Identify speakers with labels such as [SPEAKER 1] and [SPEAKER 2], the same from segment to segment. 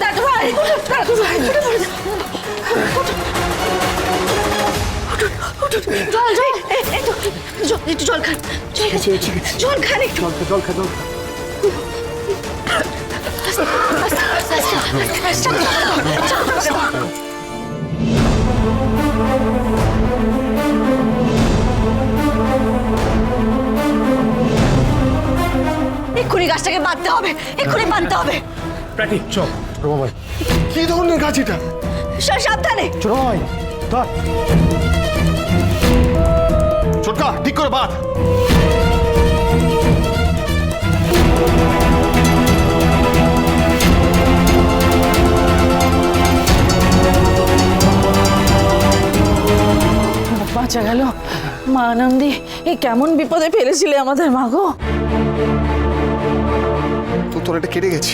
[SPEAKER 1] দাদু ভাই দাদু ভাই জল জল এ- এই তো, জল- একটু জল খান জল জল খান একটু
[SPEAKER 2] জল খা জল খা।
[SPEAKER 1] আস্তে, আস্তে, আস্তে, আস্তে, আস্তে, আস্তে। এক্ষুনি গাছটাকে বাঁধতে হবে এক্ষুনি বাঁধতে হবে।
[SPEAKER 2] প্রাটি চল ছোট ভাই কি ধরনের গাছ এটা?
[SPEAKER 1] সা- সাবধানে।
[SPEAKER 2] ছোট ভাই ধর। ছোটকা ঠিক করে বাঁধ।
[SPEAKER 3] বাঁচা গেল। মা আনন্দি এই কেমন বিপদে ফেলেছিলে আমাদের মা গো
[SPEAKER 2] তো তোর এটা কেটে গেছে।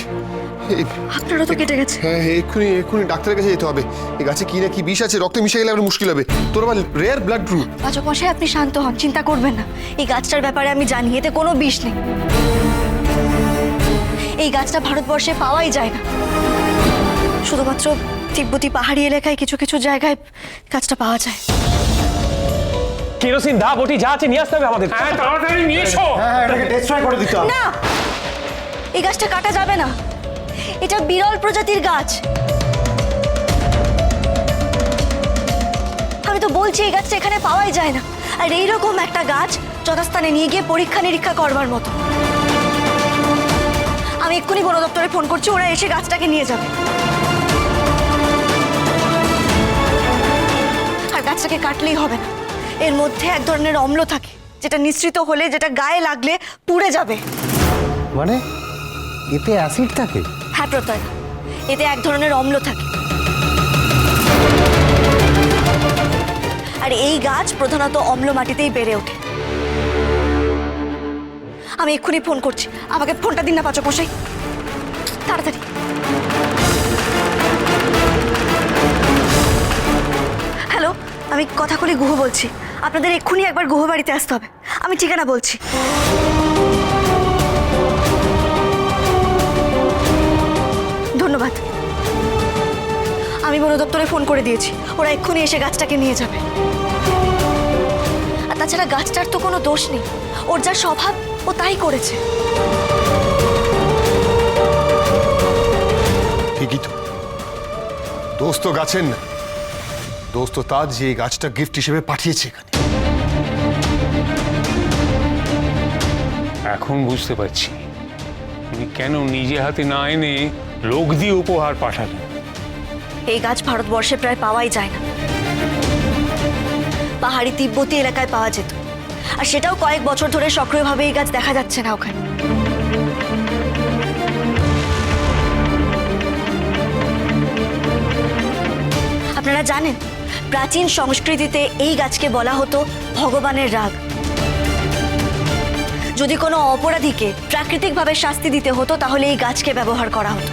[SPEAKER 2] এই-
[SPEAKER 1] আপনারও তো কেটে গেছে।
[SPEAKER 2] হ্যাঁ এক্ষুনি এক্ষুনি ডাক্তারের কাছে যেতে হবে। এই গাছে কি না কি বিষ আছে রক্তে মিশে গেলে আবার মুশকিল হবে। তোর আবার রেয়ার ব্লাড গ্রুপ
[SPEAKER 1] পাচক মশাই আপনি শান্ত হন চিন্তা করবেন না। এই গাছটার ব্যাপারে আমি জানি এতে কোনো বিষ নেই। এই গাছটা ভারতবর্ষে পাওয়াই যায় না। শুধুমাত্র তিব্বতী পাহাড়ি এলাকায় কিছু কিছু জায়গায় গাছটা পাওয়া যায়।
[SPEAKER 4] কেরোসিন দা বটি যা আছে নিয়ে আসতে হবে আমাদের। হ্যাঁ তাড়াতাড়ি নিয়ে এসো।
[SPEAKER 2] হ্যাঁ এটাকে ডেস্ট্রয় করে দিতে হবে।
[SPEAKER 1] না এই গাছটা কাটা যাবে না। এটা বিরল প্রজাতির গাছ। আমি তো বলছি, এই গাছটা এখানে পাওয়াই যায় না। আর এইরকম একটা গাছ যথাস্থানে নিয়ে গিয়ে পরীক্ষা নিরীক্ষা করবার মতো। আমি এক্ষুনি বন দপ্তরে ফোন করছি, ওরা এসে গাছটাকে নিয়ে যাবে। আর গাছটাকে কাটলেই হবে না। এর মধ্যে এক ধরনের অম্ল থাকে, যেটা নিঃসৃত হলে, যেটা গায়ে লাগলে পুড়ে যাবে।
[SPEAKER 5] মানে? এতে অ্যাসিড থাকে?
[SPEAKER 1] হ্যাঁ প্রত্যয়। এতে এক ধরনের অম্ল থাকে। আর এই গাছ প্রধানত অম্ল মাটিতেই বেড়ে ওঠে। আমি এক্ষুনি ফোন করছি। আমাকে ফোনটা দিন না, পাচক মশাই। তাড়াতাড়ি। হ্যালো, আমি কথাকলি গুহ বলছি। আপনাদের এক্ষুনি একবার গুহ বাড়িতে আসতে হবে। আমি ঠিকানা বলছি। আমি বন দপ্তরে ফোন করে দিয়েছি। ওরা এক্ষুনি এসে গাছটাকে নিয়ে যাবে। আর তাছাড়া গাছটার তো কোনো দোষ নেই। ওর যা স্বভাব ও তাই করেছে।
[SPEAKER 2] ঠিকই তো। দোষ তো গাছের না। দোষ তো তার যে এই গাছটা গিফট হিসেবে পাঠিয়েছে এখানে।
[SPEAKER 4] এখন বুঝতে পারছি। তুমি কেন নিজে হাতে না এনে লোক দিয়ে উপহার পাঠালেন
[SPEAKER 1] এই গাছ ভারতবর্ষে প্রায় পাওয়াই যায় না। পাহাড়ি তিব্বতী এলাকায় পাওয়া যেত। আর সেটাও কয়েক বছর ধরে সক্রিয়ভাবে এই গাছ দেখা যাচ্ছে না ওখানে। আপনারা জানেন, প্রাচীন সংস্কৃতিতে এই গাছকে বলা হতো ভগবানের রাগ। যদি কোনো অপরাধীকে প্রাকৃতিকভাবে শাস্তি দিতে হতো, তাহলে এই গাছকে ব্যবহার করা হতো।